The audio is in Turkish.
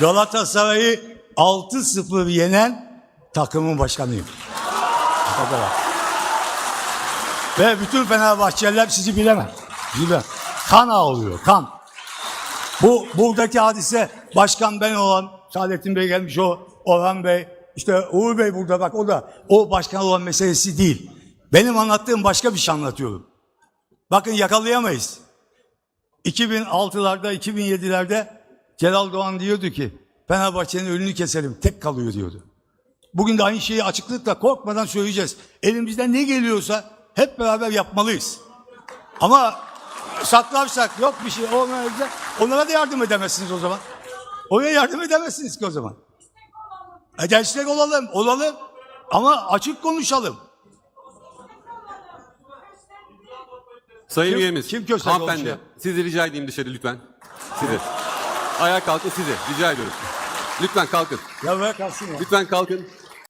Galatasaray'ı 6-0 yenen takımın başkanıyım. Ve bütün Fenerbahçeliler sizi bilemez. Bilemez. Kan ağlıyor, kan. Bu buradaki hadise başkan ben olan Saadettin Bey gelmiş o Orhan Bey işte Uğur Bey burada bak o da o başkan olan meselesi değil. Benim anlattığım başka bir şey anlatıyorum. Bakın yakalayamayız. 2006'larda 2007'lerde Celal Doğan diyordu ki Fenerbahçe'nin önünü keselim tek kalıyor diyordu. Bugün de aynı şeyi açıklıkla korkmadan söyleyeceğiz. Elimizden ne geliyorsa hep beraber yapmalıyız. Ama saklarsak yok bir şey olmayacak. Onlara da yardım edemezsiniz o zaman. Oraya yardım edemezsiniz ki o zaman. E destek olalım, olalım. Ama açık konuşalım. Sayın Kim- üyemiz, kim hanımefendi, sizi rica edeyim dışarı lütfen. Sizi. Ayağa kalkın sizi, rica ediyorum. Lütfen kalkın. Ya bırak kalsın ya. Lütfen kalkın.